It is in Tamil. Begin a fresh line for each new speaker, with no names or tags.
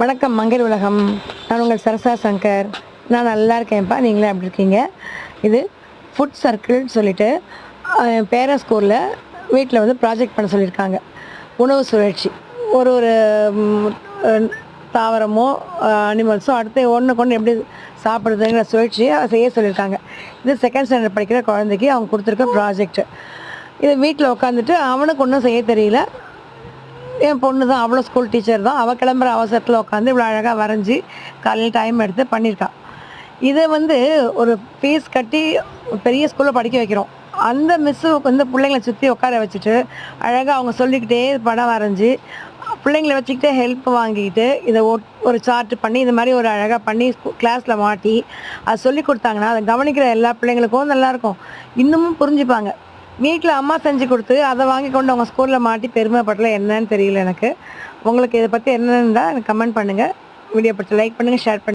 வணக்கம் மங்கர் உலகம். நான் உங்கள் சரசா சங்கர். நான் நல்லா இருக்கேன்ப்பா. நீங்களே எப்படி இருக்கீங்க? இது ஃபுட் சர்க்கிள்னு சொல்லிட்டு பேரன் ஸ்கூலில் வீட்டில் வந்து ப்ராஜெக்ட் பண்ண சொல்லியிருக்காங்க. உணவு சுழற்சி. ஒரு ஒரு தாவரமோ அனிமல்ஸோ அடுத்து ஒன்று கொண்டு எப்படி சாப்பிடுதுங்கிற சுழற்சியை செய்ய சொல்லியிருக்காங்க. இது செகண்ட் ஸ்டாண்டர்ட் படிக்கிற குழந்தைக்கு அவங்க கொடுத்துருக்க ப்ராஜெக்ட் இது வீட்டில் உட்காந்துட்டு அவனுக்கு ஒன்றும் செய்ய தெரியல. என் பொண்ணு தான் அவ்வளோ ஸ்கூல் டீச்சர் தான். அவள் கிளம்புற அவசரத்தில் உட்காந்து இவ்வளோ அழகாக வரைஞ்சி காலையில் டைம் எடுத்து பண்ணியிருக்கா இதை வந்து ஒரு ஃபீஸ் கட்டி ஒரு பெரிய ஸ்கூலில் படிக்க வைக்கிறோம். அந்த மிஸ்ஸு வந்து பிள்ளைங்களை சுற்றி உட்கார வச்சுட்டு அழகாக அவங்க சொல்லிக்கிட்டே படம் வரைஞ்சி பிள்ளைங்களை வச்சுக்கிட்டே ஹெல்ப் வாங்கிக்கிட்டு இதை ஒட்- ஒரு சார்ட் பண்ணி இந்த மாதிரி ஒரு அழகாக பண்ணி கிளாஸில் மாட்டி அது சொல்லி கொடுத்தாங்கன்னா அதை கவனிக்கிற எல்லா பிள்ளைங்களுக்கும் நல்லாயிருக்கும் இன்னமும் புரிஞ்சுப்பாங்க. வீட்டில் அம்மா செஞ்சு கொடுத்து அதை வாங்கி கொண்டு அவங்க ஸ்கூலில் மாட்டி பெருமைப்படல. என்னன்னு தெரியல எனக்கு. உங்களுக்கு இதை பற்றி என்னன்னு தான் எனக்கு கமெண்ட் பண்ணுங்கள் வீடியோ பற்றி லைக் பண்ணுங்கள் ஷேர் பண்ணுங்கள்